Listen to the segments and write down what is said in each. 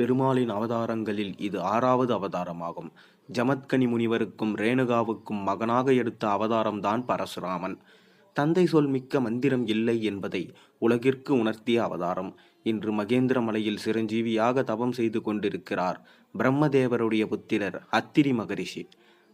பெருமாளின் அவதாரங்களில் இது ஆறாவது அவதாரமாகும். ஜமத்கனி முனிவருக்கும் ரேணுகாவுக்கும் மகனாக எடுத்த அவதாரம்தான் பரசுராமன். தந்தை சொல் மிக்க மந்திரம் இல்லை என்பதை உலகிற்கு உணர்த்திய அவதாரம். இன்று மகேந்திர மலையில் சிரஞ்சீவியாக தவம் செய்து கொண்டிருக்கிறார் பிரம்மதேவருடைய புத்திரர் அத்திரி மகரிஷி.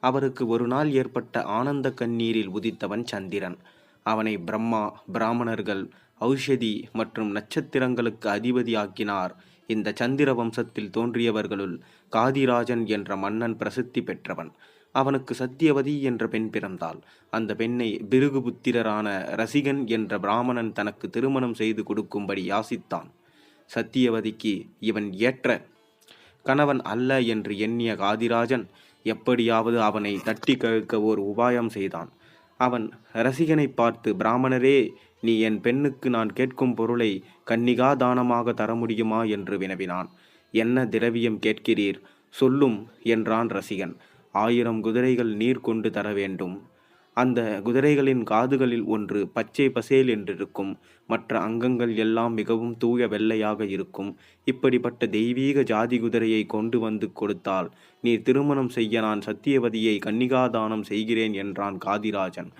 அவருக்கு ஒரு நாள் ஏற்பட்ட ஆனந்த கண்ணீரில் உதித்தவன் சந்திரன். அவனை பிரம்மா பிராமணர்கள் ஔஷதி மற்றும் நட்சத்திரங்களுக்கு அதிபதியாக்கினார் இந்த சந்திர வம்சத்தில் தோன்றியவர்களுள் காதிராஜன் என்ற மன்னன் பிரசித்தி பெற்றவன். அவனுக்கு சத்தியவதி என்ற பெண் பிறந்தாள். அந்த பெண்ணை பிருகுபுத்திரரான ரசிகன் என்ற பிராமணன் தனக்கு திருமணம் செய்து கொடுக்கும்படி யாசித்தான். சத்தியவதிக்கு இவன் ஏற்ற கணவன் அல்ல என்று எண்ணிய காதிராஜன் எப்படியாவது அவனை தட்டி கழுக்க ஓர் உபாயம் செய்தான். அவன் ரசிகனை பார்த்து பிராமணரே நீ என் பெண்ணுக்கு நான் கேட்கும் பொருளை கன்னிகா தானமாக தர முடியுமா என்று வினவினான். என்ன திரவியம் கேட்கிறீர்? சொல்லும் என்றான் ரசிகன். ஆயிரம் குதிரைகள் நீர் கொண்டு தர வேண்டும். அந்த குதிரைகளின் காதுகளில் ஒன்று பச்சை பசேல் என்றிருக்கும். மற்ற அங்கங்கள் எல்லாம் மிகவும் தூய வெள்ளையாக இருக்கும். இப்படிப்பட்ட தெய்வீக ஜாதி குதிரையை கொண்டு வந்து கொடுத்தால் நீர் திருமணம் செய்ய நான் சத்தியவதியை கன்னிகாதானம் செய்கிறேன் என்றான் காதிராஜன்.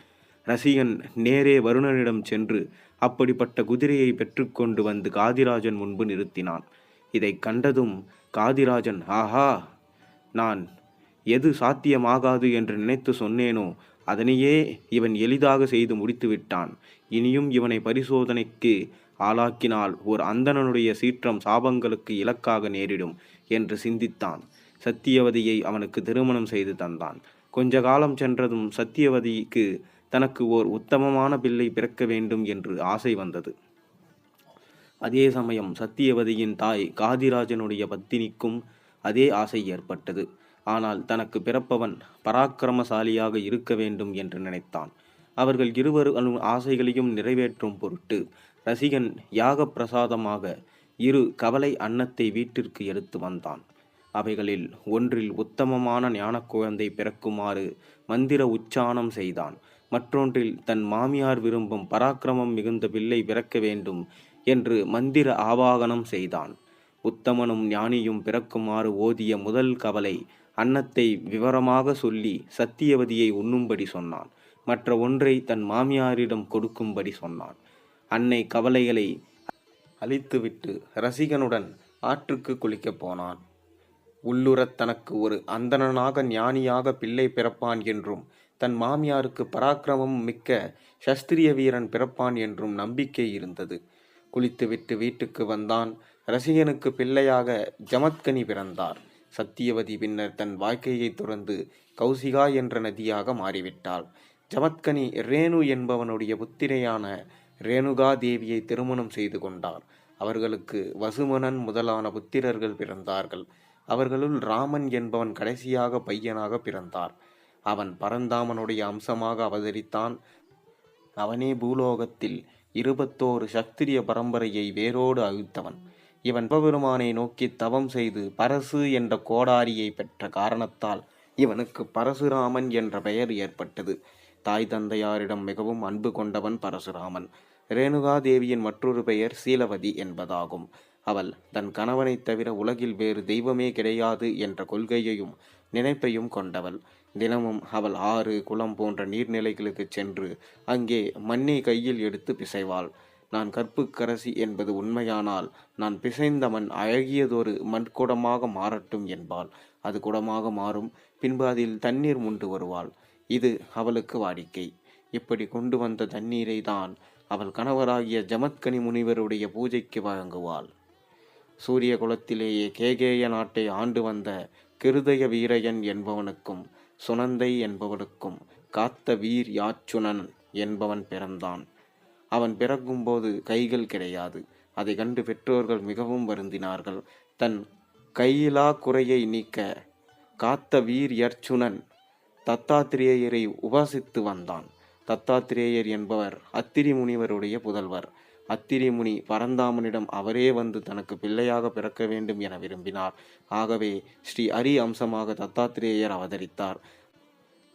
ரசிகன் நேரே வருணனிடம் சென்று அப்படிப்பட்ட குதிரையை பெற்றுக்கொண்டு வந்து காதிராஜன் முன்பு நிறுத்தினான். இதை கண்டதும் காதிராஜன் ஆஹா நான் எது சாத்தியமாகாது என்று நினைத்து சொன்னேனோ அதனையே இவன் எளிதாக செய்து முடித்து விட்டான். இனியும் இவனை பரிசோதனைக்கு ஆளாக்கினால் ஓர் அந்தணனுடைய சீற்றம் சாபங்களுக்கு இலக்காக நேரிடும் என்று சிந்தித்தான். சத்தியவதியை அவனுக்கு திருமணம் செய்து தந்தான். கொஞ்ச காலம் சென்றதும் சத்தியவதிக்கு தனக்கு ஓர் உத்தமமான பிள்ளை பிறக்க வேண்டும் என்று ஆசை வந்தது. அதே சமயம் சத்தியவதியின் தாய் காதிராஜனுடைய பத்தினிக்கும் அதே ஆசை ஏற்பட்டது. ஆனால் தனக்கு பிறப்பவன் பராக்கிரமசாலியாக இருக்க வேண்டும் என்று நினைத்தான். அவர்கள் இருவர் ஆசைகளையும் நிறைவேற்றும் பொருட்டு ரசிகன் யாக பிரசாதமாக இரு கவலை அன்னத்தை வீட்டிற்கு எடுத்து வந்தான். அவைகளில் ஒன்றில் உத்தமமான ஞான குழந்தை பிறக்குமாறு மந்திர உச்சானம் செய்தான். மற்றொன்றில் தன் மாமியார் விரும்பும் பராக்கிரமம் மிகுந்த பிள்ளை பிறக்க வேண்டும் என்று மந்திர ஆவாகனம் செய்தான். உத்தமனும் ஞானியும் பிறக்குமாறு ஓதிய முதல் கவலை அன்னத்தை விவரமாக சொல்லி சத்தியவதியை உண்ணும்படி சொன்னான். மற்ற ஒன்றை தன் மாமியாரிடம் கொடுக்கும்படி சொன்னான். அன்னை கவலைகளை அழித்துவிட்டு ரசிகனுடன் ஆற்றுக்கு குளிக்கப் போனான். உள்ளுரத் தனக்கு ஒரு அந்தணனாக ஞானியாக பிள்ளை பிறப்பான் என்றும் தன் மாமியாருக்கு பராக்கிரமம் மிக்க சஸ்திரிய வீரன் பிறப்பான் என்றும் நம்பிக்கை இருந்தது. குளித்துவிட்டு வீட்டுக்கு வந்தான். ரசிகனுக்கு பிள்ளையாக ஜமத்கனி பிறந்தார். சத்தியவதி பின்னர் தன் வாழ்க்கையை துறந்து கௌசிகா என்ற நதியாக மாறிவிட்டாள். ஜமத்கனி ரேணு என்பவனுடைய புத்திரையான ரேணுகா தேவியை திருமணம் செய்து கொண்டார். அவர்களுக்கு வசுமணன் முதலான புத்திரர்கள் பிறந்தார்கள். அவர்களுள் ராமன் என்பவன் கடைசியாக பையனாக பிறந்தார். அவன் பரந்தாமனுடைய அம்சமாக அவதரித்தான். அவனே பூலோகத்தில் இருபத்தோரு சத்திரிய பரம்பரையை வேரோடு அழித்தவன். இவன் சிவபெருமானை நோக்கி தவம் செய்து பரசு என்ற கோடாரியை பெற்ற காரணத்தால் இவனுக்கு பரசுராமன் என்ற பெயர் ஏற்பட்டது. தாய் தந்தையாரிடம் மிகவும் அன்பு கொண்டவன் பரசுராமன். ரேணுகாதேவியின் மற்றொரு பெயர் சீலவதி என்பதாகும். அவள் தன் கணவனைத் தவிர உலகில் வேறு தெய்வமே கிடையாது என்ற கொள்கையையும் நினைப்பையும் கொண்டவள். தினமும் அவள் ஆறு குளம் போன்ற நீர்நிலைகளுக்கு சென்று அங்கே மண்ணை கையில் எடுத்து பிசைவாள். நான் கற்புக்கரசி என்பது உண்மையானால் நான் பிசைந்த மண் அழகியதொரு மண்குடமாக மாறட்டும் என்பாள். அது குடமாக மாறும். பின்பு அதில் தண்ணீர் முண்டு வருவாள். இது அவளுக்கு வாடிக்கை. இப்படி கொண்டு வந்த தண்ணீரை தான் அவள் கணவராகிய ஜமத்கனி முனிவருடைய பூஜைக்கு வழங்குவாள். சூரிய குலத்திலேயே கேகேய நாட்டை ஆண்டு வந்த கிருதய வீரையன் என்பவனுக்கும் சுனந்தை என்பவனுக்கும் காத்த வீர் யாச்சுனன் என்பவன் பிறந்தான். அவன் பிறக்கும்போது கைகள் கிடையாது. அதை கண்டு பெற்றோர்கள் மிகவும் வருந்தினார்கள். தன் கையிலா குறையை நீக்க காத்த வீர் யர்ச்சுனன் தத்தாத்திரேயரை உபாசித்து வந்தான். தத்தாத்திரேயர் என்பவர் அத்திரி முனிவருடைய புதல்வர். அத்திரி முனி பரந்தாமனிடம் அவரே வந்து தனக்கு பிள்ளையாக பிறக்க வேண்டும் என விரும்பினார். ஆகவே ஸ்ரீ அரி அம்சமாக தத்தாத்திரேயர் அவதரித்தார்.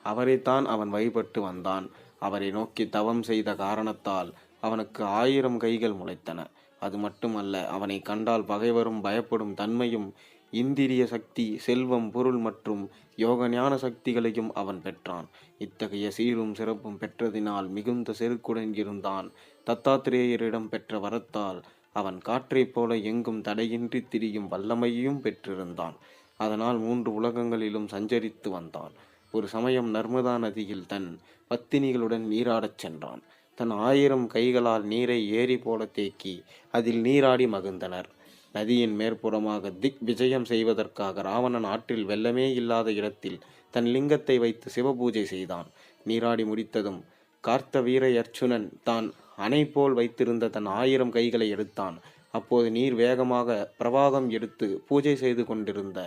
அவரைத்தான் அவன் வழிபட்டு வந்தான். அவரை நோக்கி தவம் செய்த காரணத்தால் அவனுக்கு ஆயிரம் கைகள் முளைத்தன. அது மட்டுமல்ல அவனை கண்டால் பகைவரும் பயப்படும் தன்மையும் இந்திரிய சக்தி செல்வம் பொருள் மற்றும் யோக ஞான சக்திகளையும் அவன் பெற்றான். இத்தகைய சீரும் சிறப்பும் பெற்றதினால் மிகுந்த செருக்குடன் இருந்தான். தத்தாத்திரேயரிடம் பெற்ற வரத்தால் அவன் காற்றைப் போல எங்கும் தடையின்றி திரியும் வல்லமையையும் பெற்றிருந்தான். அதனால் மூன்று உலகங்களிலும் சஞ்சரித்து வந்தான். ஒரு சமயம் நர்மதா நதியில் தன் பத்தினிகளுடன் நீராடச் சென்றான். தன் ஆயிரம் கைகளால் நீரை ஏரி போல தேக்கி அதில் நீராடி மகிழ்ந்தனர். நதியின் மேற்புறமாக திக் விஜயம் செய்வதற்காக ராவணன் ஆற்றில் வெள்ளமே இல்லாத இடத்தில் தன் லிங்கத்தை வைத்து சிவபூஜை செய்தான். நீராடி முடித்ததும் கார்த்த வீர அர்ச்சுனன் தான் அணை போல் வைத்திருந்த தன் ஆயிரம் கைகளை எடுத்தான். அப்போது நீர் வேகமாக பிரவாகம் எடுத்து பூஜை செய்து கொண்டிருந்த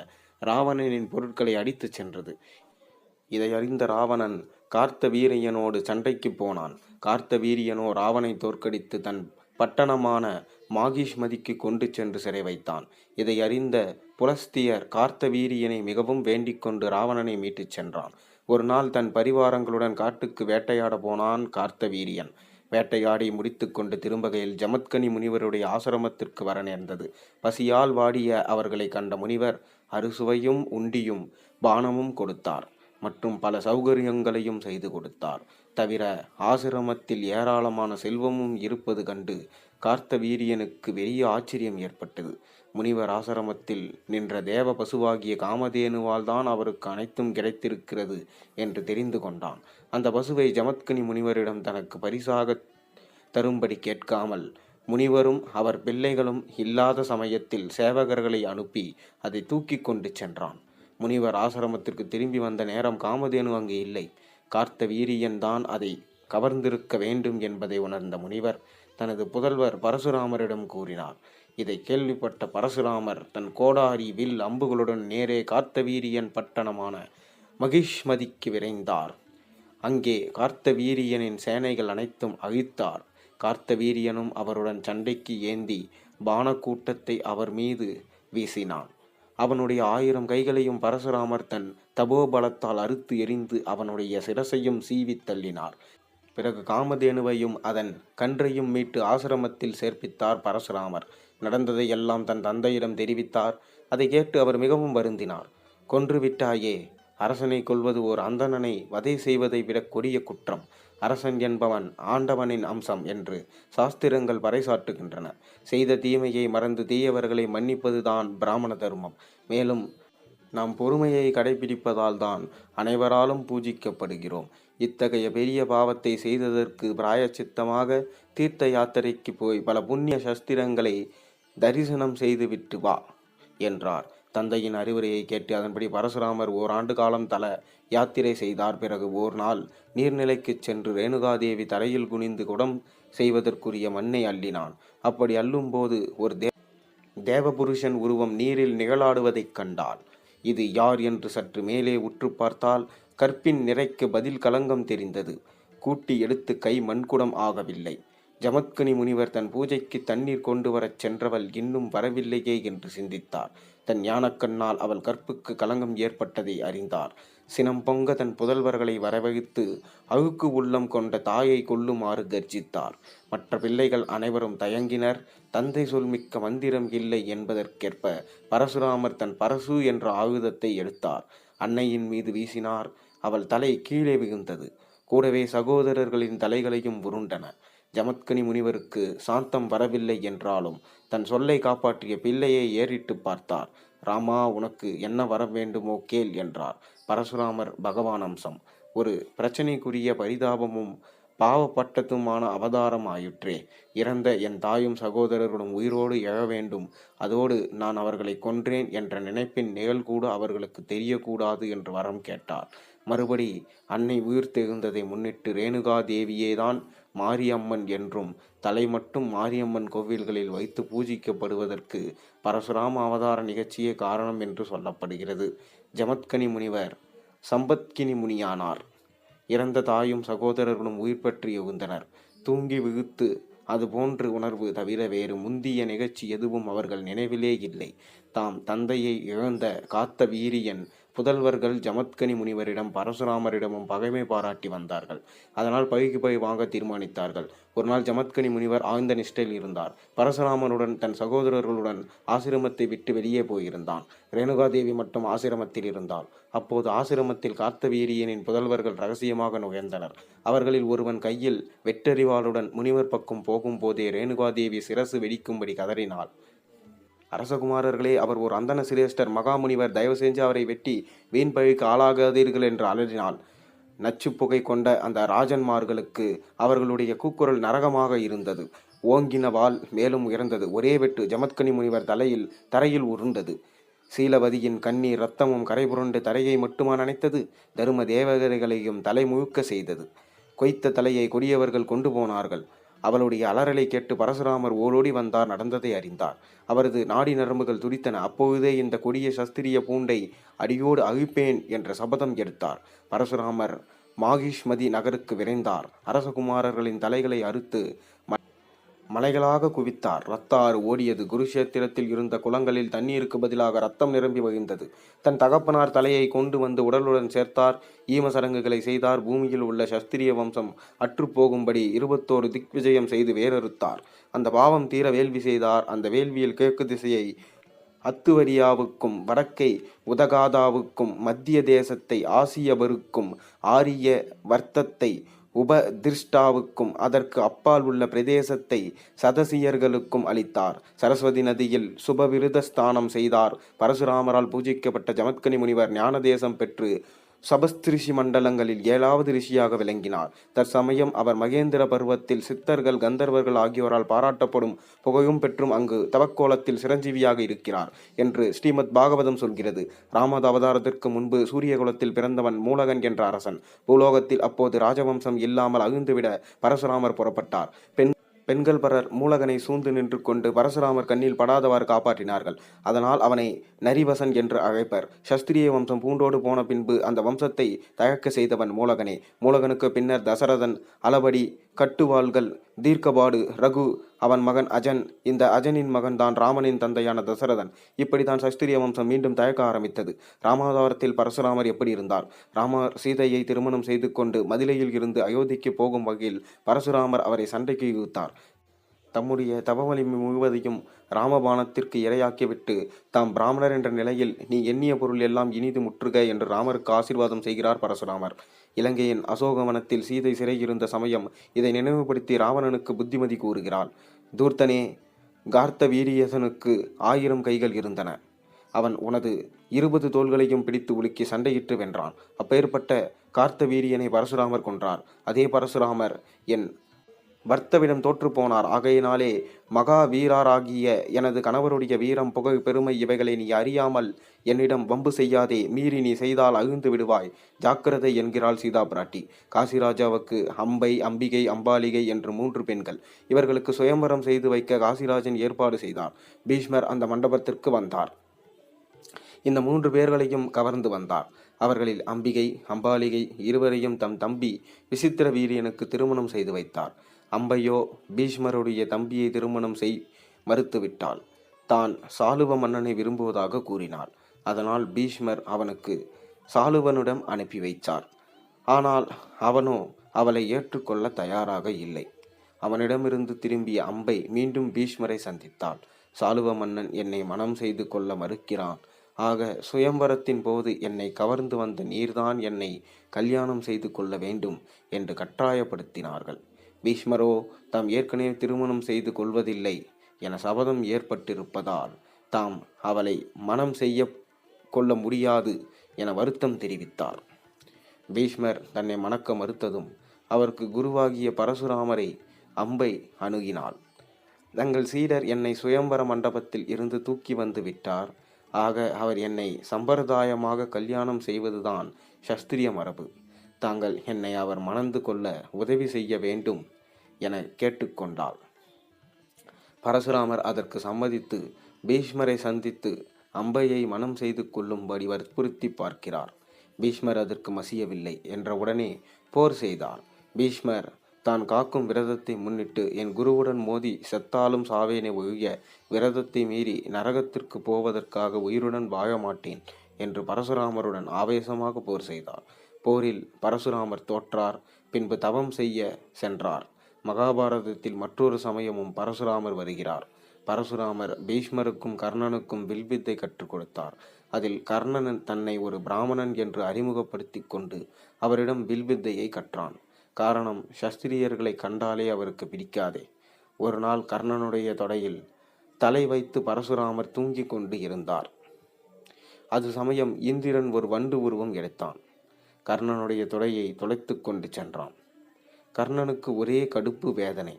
ராவணனின் பொருட்களை அடித்துச் சென்றது. இதை அறிந்த ராவணன் கார்த்த வீரியனோடு சண்டைக்கு போனான். கார்த்த வீரியனோ ராவனை தோற்கடித்து தன் பட்டணமான மாகிஷ்மதிக்கு கொண்டு சென்று சிறை வைத்தான். இதை அறிந்த புலஸ்தியர் கார்த்த வீரியனை மிகவும் வேண்டிக் கொண்டு ராவணனை மீட்டுச் சென்றான். ஒரு நாள் தன் பரிவாரங்களுடன் காட்டுக்கு வேட்டையாட போனான் கார்த்த வீரியன் வேட்டையாடி முடித்துக்கொண்டு திரும்பகையில் ஜமத்கனி முனிவருடைய ஆசிரமத்திற்கு வர நேர்ந்தது. பசியால் வாடிய அவர்களை கண்ட முனிவர் அறுசுவையும் உண்டியும் பானமும் கொடுத்தார். மற்றும் பல சௌகரியங்களையும் செய்து கொடுத்தார். தவிர ஆசிரமத்தில் ஏராளமான செல்வமும் இருப்பது கண்டு கார்த்த வீரியனுக்கு பெரிய ஆச்சரியம் ஏற்பட்டது. முனிவர் ஆசிரமத்தில் நின்ற தேவ பசுவாகிய காமதேனுவால் தான் அவருக்கு அனைத்தும் கிடைத்திருக்கிறது என்று தெரிந்து கொண்டான். அந்த பசுவை ஜமத்கனி முனிவரிடம் தனக்கு பரிசாக தரும்படி கேட்காமல் முனிவரும் அவர் பிள்ளைகளும் இல்லாத சமயத்தில் சேவகர்களை அனுப்பி அதை தூக்கி கொண்டு சென்றான். முனிவர் ஆசிரமத்திற்கு திரும்பி வந்த நேரம் காமதேனு அங்கு இல்லை. கார்த்த வீரியன் தான் அதை கவர்ந்திருக்க வேண்டும் என்பதை உணர்ந்த முனிவர் தனது புதல்வர் பரசுராமரிடம் கூறினார். இதை கேள்விப்பட்ட பரசுராமர் தன் கோடாரி வில் அம்புகளுடன் நேரே கார்த்தவீரியன் பட்டணமான மகிஷ்மதிக்கு விரைந்தார். அங்கே கார்த்தவீரியனின் சேனைகள் அனைத்தும் அழித்தார். கார்த்தவீரியனும் அவருடன் சண்டைக்கு ஏந்தி பானக்கூட்டத்தை அவர் மீது வீசினான். அவனுடைய ஆயிரம் கைகளையும் பரசுராமர் தன் தபோபலத்தால் அறுத்து எறிந்து அவனுடைய சிரசையும் சீவி தள்ளினார். பிறகு காமதேனுவையும் அதன் கன்றையும் மீட்டு ஆசிரமத்தில் சேர்ப்பித்தார் பரசுராமர். நடந்ததை எல்லாம் தன் தந்தையிடம் தெரிவித்தார். அதை கேட்டு அவர் மிகவும் வருந்தினார். கொன்று விட்டாயே அரசனை கொல்வது ஓர் அந்தணனை வதை செய்வதை விட கொடிய குற்றம். அரசன் என்பவன் ஆண்டவனின் அம்சம் என்று சாஸ்திரங்கள் பறைசாற்றுகின்றன. செய்த தீமையை மறந்து தீயவர்களை மன்னிப்பதுதான் பிராமண தர்மம். மேலும் நாம் பொறுமையை கடைபிடிப்பதால் தான் அனைவராலும் பூஜிக்கப்படுகிறோம். இத்தகைய பெரிய பாவத்தை செய்ததற்கு பிராயச்சித்தமாக தீர்த்த யாத்திரைக்கு போய் பல புண்ணிய சஸ்திரங்களை தரிசனம் செய்துவிட்டு வா என்றார். தந்தையின் அறிவுரையை கேட்டு அதன்படி பரசுராமர் ஓராண்டு காலம் தல யாத்திரை செய்தார். பிறகு ஓர் நாள் நீர்நிலைக்குச் சென்று ரேணுகாதேவி தரையில் குனிந்து குடம் செய்வதற்குரிய மண்ணை அள்ளினான். அப்படி அள்ளும்போது ஒரு தே தேவபுருஷன் உருவம் நீரில் நிகழாடுவதைக் கண்டாள் இது யார் என்று சற்று மேலே உற்று பார்த்தால் கற்பின் நிறைக்கு பதில் களங்கம் தெரிந்தது. கூட்டி எடுத்து கை மண்குடம் ஆகவில்லை. ஜமத்கனி முனிவர் தன் பூஜைக்கு தண்ணீர் கொண்டு வரச் சென்றவள் இன்னும் வரவில்லையே என்று சிந்தித்தார் தன் ஞானக்கண்ணால் அவள் கற்புக்கு கலங்கம் ஏற்பட்டதை அறிந்தார். சினம் பொங்க தன் புதல்வர்களை வரவழைத்து அழுக்கு உள்ளம் கொண்ட தாயை கொல்லுமாறு கர்ஜித்தார் மற்ற பிள்ளைகள் அனைவரும் தயங்கினர். தந்தை சொல் மிக்க மந்திரம் இல்லை என்பதற்கேற்ப பரசுராமர் தன் பரசு என்ற ஆயுதத்தை எடுத்தார். அன்னையின் மீது வீசினார். அவள் தலை கீழே விழுந்தது. கூடவே சகோதரர்களின் தலைகளையும் உருண்டன. ஜமத்கனி முனிவருக்கு சாந்தம் வரவில்லை என்றாலும் தன் சொல்லை காப்பாற்றிய பிள்ளையை ஏறிட்டு பார்த்தார். ராமா உனக்கு என்ன வர வேண்டுமோ கேள் என்றார். பரசுராமர் பகவான் அம்சம். ஒரு பிரச்சனைக்குரிய பரிதாபமும் பாவப்பட்டதுமான அவதாரம் ஆயிற்றே. இறந்த என் தாயும் சகோதரர்களும் உயிரோடு எழ வேண்டும். அதோடு நான் அவர்களை கொன்றேன் என்ற நினைப்பின் நிகழ்கூட அவர்களுக்கு தெரியக்கூடாது என்று வரம் கேட்டார். மறுபடி அன்னை உயிர் தெகுந்ததை முன்னிட்டு ரேணுகா தேவியேதான் மாரியம்மன் என்றும் தலை மட்டும் மாரியம்மன் கோவில்களில் வைத்து பூஜிக்கப்படுவதற்கு பரசுராம அவதார நிகழ்ச்சியே காரணம் என்று சொல்லப்படுகிறது. ஜமத்கனி முனிவர் சம்பத்கினி முனியானார். இறந்த தாயும் சகோதரர்களும் உயிர் பற்றி எழுந்தனர். தூங்கி விழுத்து அதுபோன்று உணர்வு தவிர வேறு முந்திய நிகழ்ச்சி எதுவும் அவர்கள் நினைவிலே இல்லை. தாம் தந்தையை இழந்த காத்த வீரியன் புதல்வர்கள் ஜமத்கனி முனிவரிடம் பரசுராமரிடமும் பகைமை பாராட்டி வந்தார்கள். அதனால் பகைக்கு பகை வாங்க தீர்மானித்தார்கள். ஒரு நாள் ஜமத்கனி முனிவர் ஆழ்ந்த நிஷ்டையில் இருந்தார். பரசுராமனுடன் தன் சகோதரர்களுடன் ஆசிரமத்தை விட்டு வெளியே போயிருந்தான். ரேணுகாதேவி மட்டும் ஆசிரமத்தில் இருந்தாள். அப்போது ஆசிரமத்தில் கார்த்தவீரியனின் புதல்வர்கள் ரகசியமாக நுழைந்தனர். அவர்களில் ஒருவன் கையில் வெட்டறிவாளுடன் முனிவர் பக்கம் போகும்போதே ரேணுகாதேவி சிரசு வெடிக்கும்படி கதறினாள். அரசகுமாரர்களே அவர் ஒரு அந்தன சிரேஷ்டர். மகாமுனிவர் தயவு செஞ்சு அவரை வெட்டி வீண் பழிக்கு ஆளாகாதீர்கள் என்று அலறினான் நச்சு புகை கொண்ட அந்த ராஜன்மார்களுக்கு அவர்களுடைய கூக்குரல் நரகமாக இருந்தது. ஓங்கின வால் மேலும் உயர்ந்தது. ஒரே வெட்டு ஜமத்கனி முனிவர் தலையில் தரையில் உருண்டது. சீலவதியின் கண்ணீர் ரத்தமும் கரைபுரண்டு தரையை மட்டுமா நனைத்தது? தரும தேவதைகளையும் தலை முழுக்க செய்தது. கொய்த்த தலையை கொடியவர்கள் கொண்டு போனார்கள். அவளுடைய அலறலை கேட்டு பரசுராமர் ஓடோடி வந்தார் நடந்ததை அறிந்தார். அவரது நாடி நரம்புகள் துடித்தன. அப்போதே இந்த கொடிய சஸ்திரிய பூண்டை அடியோடு அழிப்பேன் என்ற சபதம் எடுத்தார். பரசுராமர் மாகிஷ்மதி நகருக்கு விரைந்தார். அரசகுமாரர்களின் தலைகளை அறுத்து மலைகளாக குவித்தார். ரத்தாறு ஓடியது. குருஷேத்திரத்தில் இருந்த குளங்களில் தண்ணீருக்கு பதிலாக ரத்தம் நிரம்பி வகிந்தது தன் தகப்பனார் தலையை கொண்டு வந்து உடலுடன் சேர்த்தார். ஈம சடங்குகளை செய்தார். பூமியில் உள்ள சஸ்திரிய வம்சம் அற்றுப்போகும்படி இருபத்தோரு திக்விஜயம் செய்து வேறறுத்தார். அந்த பாவம் தீர வேள்வி செய்தார். அந்த வேள்வியில் கிழக்கு திசையை அத்துவரியாவுக்கும் வடக்கை உதகாதாவுக்கும் மத்திய தேசத்தை ஆசியவருக்கும் ஆரிய வர்த்தத்தை உபதிர்ஷ்டாவுக்கும் அதற்கு அப்பால் உள்ள பிரதேசத்தை சதசியர்களுக்கும் அளித்தார். சரஸ்வதி நதியில் சுபவிருத ஸ்தானம் செய்தார். பரசுராமரால் பூஜிக்கப்பட்ட ஜமத்கனி முனிவர் ஞானதேசம் பெற்று சபஸ்திரிஷி மண்டலங்களில் ஏழாவது ரிஷியாக விளங்கினார். தற்சமயம் அவர் மகேந்திர பருவத்தில் சித்தர்கள் கந்தர்வர்கள் ஆகியோரால் பாராட்டப்படும் புகையும் பெற்றும் அங்கு தவக்கோலத்தில் சிரஞ்சீவியாக இருக்கிறார் என்று ஸ்ரீமத் பாகவதம் சொல்கிறது. ராமத அவதாரத்திற்கு முன்பு சூரியகுலத்தில் பிறந்தவன் மூலகன் என்ற அரசன். பூலோகத்தில் அப்போது ராஜவம்சம் இல்லாமல் அகிழ்ந்துவிட பரசுராமர் புறப்பட்டார். பெண் பெண்கள் பலர் மூலகனை சூழ்ந்து நின்று கொண்டு பரசுராமர் கண்ணில் படாதவாறு காப்பாற்றினார்கள். அதனால் அவனை நரிவசன் என்று அழைப்பர். சஸ்திரிய வம்சம் பூண்டோடு போன பின்பு அந்த வம்சத்தை தயக்க செய்தவன் மூலகனே. மூலகனுக்கு பின்னர் தசரதன் அளபடி கட்டுவாள்கள். தீர்க்கபாடு. ரகு அவன் மகன் அஜன். இந்த அஜனின் மகன் தான் ராமனின் தந்தையான தசரதன். இப்படித்தான் சஸ்திரிய வம்சம் மீண்டும் தயக்க ஆரம்பித்தது. ராமாவதாரத்தில் பரசுராமர் எப்படி இருந்தார்? ராமர் சீதையை திருமணம் செய்து கொண்டு மதிலையில் இருந்து அயோத்திக்கு போகும் வகையில் பரசுராமர் அவரை சண்டைக்கு இழுத்தார். தம்முடைய தபவலிமை முழுவதையும் ராமபானத்திற்கு இரையாக்கிவிட்டு தாம் பிராமணர் என்ற நிலையில் நீ எண்ணிய பொருள் எல்லாம் இனிது முற்றுக என்று ராமருக்கு ஆசீர்வாதம் செய்கிறார் பரசுராமர். இலங்கையின் அசோகவனத்தில் சீதை சிறை இருந்த சமயம் இதை நினைவுபடுத்தி ராவணனுக்கு புத்திமதி கூறுகிறாள். தூர்த்தனே கார்த்த வீரியசனுக்கு ஆயிரம் கைகள் இருந்தன. அவன் உனது இருபது தோள்களையும் பிடித்து உலுக்கி சண்டையிட்டு வென்றான். அப்பேற்பட்ட கார்த்த வீரியனை பரசுராமர் கொன்றார். அதே பரசுராமர் என் வர்த்தவிடம் தோற்றுப்போனார் ஆகையினாலே மகா வீராராகிய எனது கணவருடைய வீரம் புகழ் பெருமை இவைகளை நீ அறியாமல் என்னிடம் வம்பு செய்யாதே. மீறி நீ செய்தால் அகிழ்ந்து விடுவாய். ஜாக்கிரதை என்கிறாள் சீதா பிராட்டி காசிராஜாவுக்கு அம்பை அம்பிகை அம்பாலிகை என்று மூன்று பெண்கள். இவர்களுக்கு சுயம்பரம் செய்து வைக்க காசிராஜன் ஏற்பாடு செய்தார். பீஷ்மர் அந்த மண்டபத்திற்கு வந்தார். இந்த மூன்று பேர்களையும் கவர்ந்து வந்தார். அவர்களில் அம்பிகை அம்பாலிகை இருவரையும் தம் தம்பி விசித்திர வீரியனுக்கு திருமணம் செய்து வைத்தார். அம்பையோ பீஷ்மருடைய தம்பியை திருமணம் செய் மறுத்துவிட்டாள். தான் சாலுவ மன்னனை விரும்புவதாக கூறினாள். அதனால் பீஷ்மர் அவனுக்கு சாலுவனிடம் அனுப்பி வைத்தார். ஆனால் அவனோ அவளை ஏற்றுக்கொள்ள தயாராக இல்லை. அவனிடமிருந்து திரும்பிய அம்பை மீண்டும் பீஷ்மரை சந்தித்தாள். சாலுவ மன்னன் என்னை மனம் செய்து கொள்ள மறுக்கிறான். ஆக சுயம்பரத்தின் போது என்னை கவர்ந்து வந்த நீர்தான் என்னை கல்யாணம் செய்து கொள்ள வேண்டும் என்று கட்டாயப்படுத்தினார்கள். பீஷ்மரோ தாம் ஏற்கனவே திருமணம் செய்து கொள்வதில்லை என சபதம் ஏற்பட்டிருப்பதால் தாம் அவளை மனம் செய்ய கொள்ள முடியாது என வருத்தம் தெரிவித்தார். பீஷ்மர் தன்னை மணக்க மறுத்ததும் அவருக்கு குருவாகிய பரசுராமரை அம்பை அணுகினாள். தங்கள் சீடர் என்னை சுயம்பர மண்டபத்தில் இருந்து தூக்கி வந்து விட்டார். ஆக அவர் என்னை சம்பிரதாயமாக கல்யாணம் செய்வதுதான் சஸ்திரிய மரபு. தாங்கள் என்னை அவர் மணந்து கொள்ள உதவி செய்ய வேண்டும் என கேட்டுக்கொண்டாள். பரசுராமர் அதற்கு சம்மதித்து பீஷ்மரை சந்தித்து அம்பையை மனம் செய்து கொள்ளும்படி வற்புறுத்தி பார்க்கிறார். பீஷ்மர் அதற்கு மசியவில்லை என்ற உடனே போர் செய்தார். பீஷ்மர் தான் காக்கும் விரதத்தை முன்னிட்டு என் குருவுடன் மோதி செத்தாலும் சாவேனை ஒழிய விரதத்தை மீறி நரகத்திற்கு போவதற்காக உயிருடன் வாழ மாட்டேன் என்று பரசுராமருடன் ஆவேசமாக போர் செய்தார். போரில் பரசுராமர் தோற்றார் பின்பு தவம் செய்ய சென்றார். மகாபாரதத்தில் மற்றொரு சமயமும் பரசுராமர் வருகிறார். பரசுராமர் பீஷ்மருக்கும் கர்ணனுக்கும் வில்வித்தை கற்றுக் கொடுத்தார். அதில் கர்ணன் தன்னை ஒரு பிராமணன் என்று அறிமுகப்படுத்தி கொண்டு அவரிடம் வில்வித்தையை கற்றான். காரணம் சஸ்திரியர்களை கண்டாலே அவருக்கு பிடிக்காதே. ஒரு நாள் கர்ணனுடைய தொடையில் தலை வைத்து பரசுராமர் தூங்கிக் கொண்டு இருந்தார். அது சமயம் இந்திரன் ஒரு வண்டு உருவம் எடுத்தான். கர்ணனுடைய தொடையை தொலைத்து கொண்டு சென்றான். கர்ணனுக்கு ஒரே கடுப்பு வேதனை.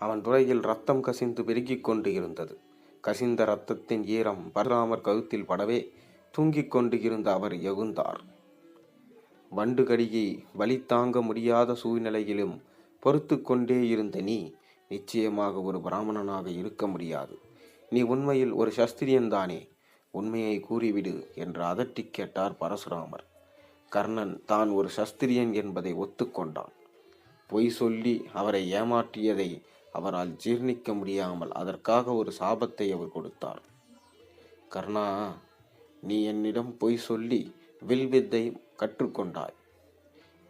அவன் துறையில் ரத்தம் கசிந்து பெருகிக் கொண்டு இருந்தது கசிந்த ரத்தத்தின் ஈரம் பரசுராமர் கழுத்தில் படவே தூங்கிக் கொண்டு இருந்த அவர் எகுந்தார் வண்டு கடியை வலி தாங்க முடியாத சூழ்நிலையிலும் பொறுத்து கொண்டே இருந்த நீ நிச்சயமாக ஒரு பிராமணனாக இருக்க முடியாது. நீ உண்மையில் ஒரு சஸ்திரியன்தானே உண்மையை கூறிவிடு என்று அதட்டிக் கேட்டார் பரசுராமர். கர்ணன் தான் ஒரு சஸ்திரியன் என்பதை ஒத்துக்கொண்டான். பொய் சொல்லி அவரை ஏமாற்றியதை அவரால் ஜீர்ணிக்க முடியாமல் அதற்காக ஒரு சாபத்தை அவர் கொடுத்தார். கர்ணா நீ என்னிடம் பொய் சொல்லி வில்வித்தை கற்றுக்கொண்டாய்.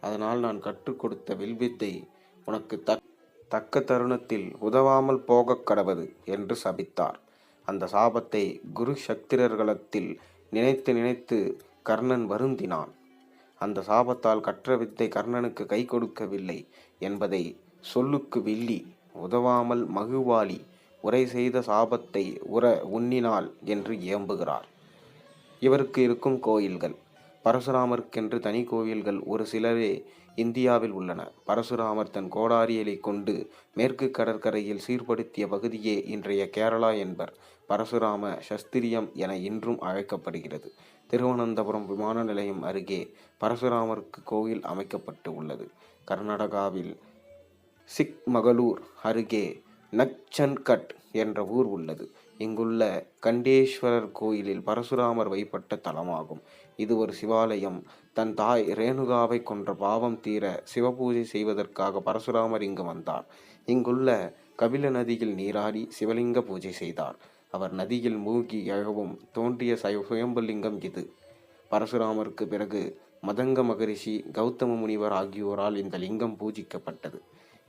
அதனால் நான் கற்றுக் கொடுத்த வில்வித்தை உனக்கு தக் தக்க தருணத்தில் உதவாமல் போகக் கடவது என்று சபித்தார். அந்த சாபத்தை குரு சக்திரர்களத்தில் நினைத்து நினைத்து கர்ணன் வருந்தினான். அந்த சாபத்தால் கற்ற வித்தை கர்ணனுக்கு கை கொடுக்கவில்லை என்பதை சொல்லுக்கு வில்லி உதவாமல் மகுவாளி உரை செய்த சாபத்தை உற உண்ணினாள் என்று ஏம்புகிறார். இவருக்கு இருக்கும் கோயில்கள் பரசுராமருக்கென்று தனி கோயில்கள் ஒரு சிலரே இந்தியாவில் உள்ளன. பரசுராமர் தன் கோடாரியலை கொண்டு மேற்கு கடற்கரையில் சீர்படுத்திய பகுதியே இன்றைய கேரளா என்பர் பரசுராம சஸ்திரியம் என இன்றும் அழைக்கப்படுகிறது. திருவனந்தபுரம் விமான நிலையம் அருகே பரசுராமருக்கு கோயில் அமைக்கப்பட்டு உள்ளது. கர்நாடகாவில் சிக்மகளூர் அருகே நக்சன்கட் என்ற ஊர் உள்ளது. இங்குள்ள கண்டேஸ்வரர் கோயிலில் பரசுராமர் வைப்பட்ட தலமாகும். இது ஒரு சிவாலயம். தன் தாய் ரேணுகாவை கொன்ற பாவம் தீர சிவபூஜை செய்வதற்காக பரசுராமர் இங்கு வந்தார். இங்குள்ள கபில நதியில் நீராடி சிவலிங்க பூஜை செய்தார். அவர் நதியில் மூழ்கி எழவும் தோன்றிய சய சுயம்புலிங்கம் இது. பரசுராமருக்கு பிறகு மதங்க மகரிஷி கௌதம முனிவர் ஆகியோரால் இந்த லிங்கம் பூஜிக்கப்பட்டது.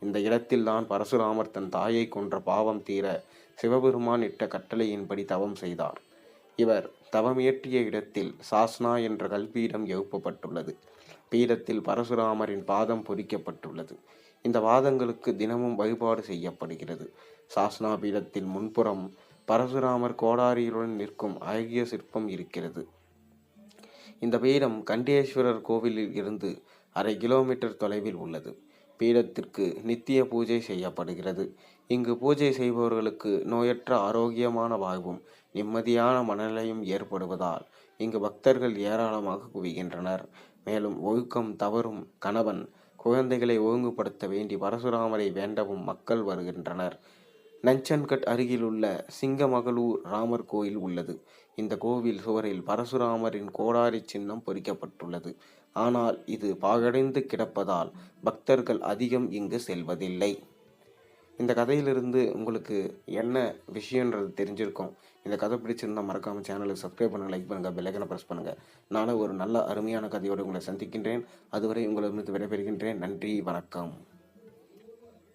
இந்த இடத்தில்தான் பரசுராமர் தன் தாயை கொன்ற பாவம் தீர சிவபெருமான் இட்ட கட்டளையின்படி தவம் செய்தார். இவர் தவமியற்றிய இடத்தில் சாஸ்னா என்ற கல்பீடம் எழுப்பப்பட்டுள்ளது. பீடத்தில் பரசுராமரின் பாதம் பொறிக்கப்பட்டுள்ளது. இந்த வாதங்களுக்கு தினமும் வழிபாடு செய்யப்படுகிறது. சாஸ்னா பீடத்தின் முன்புறம் பரசுராமர் கோடாரியுடன் நிற்கும் அழகிய சிற்பம் இருக்கிறது. இந்த பீடம் கண்டேஸ்வரர் கோவிலில் இருந்து அரை கிலோமீட்டர் தொலைவில் உள்ளது. பீடத்திற்கு நித்திய பூஜை செய்யப்படுகிறது. இங்கு பூஜை செய்பவர்களுக்கு நோயற்ற ஆரோக்கியமான வாழ்வும் நிம்மதியான மனநிலையும் ஏற்படுவதால் இங்கு பக்தர்கள் ஏராளமாக குவிகின்றனர். மேலும் ஒழுக்கம் தவறும் கணவன் குழந்தைகளை ஒழுங்குபடுத்த வேண்டி பரசுராமரை வேண்டவும் மக்கள் வருகின்றனர். நஞ்சன்கட் அருகிலுள்ள சிங்கமகளூர் ராமர் கோயில் உள்ளது. இந்த கோவில் சுவரில் பரசுராமரின் கோடாரி சின்னம் பொறிக்கப்பட்டுள்ளது. ஆனால் இது பாழடைந்து கிடப்பதால் பக்தர்கள் அதிகம் இங்கு செல்வதில்லை. இந்த கதையிலிருந்து உங்களுக்கு என்ன விஷயன்றது தெரிஞ்சிருக்கும். இந்த கதை பிடிச்சிருந்தா மறக்காமல் சேனலுக்கு சப்ஸ்கிரைப் பண்ணுங்கள் லைக் பண்ணுங்கள் பெல்லைக்கனை ப்ரெஸ் பண்ணுங்கள் நானும் ஒரு நல்ல அருமையான கதையோடு உங்களை சந்திக்கின்றேன். அதுவரை உங்களிடமிருந்து விடைபெறுகின்றேன். நன்றி வணக்கம்.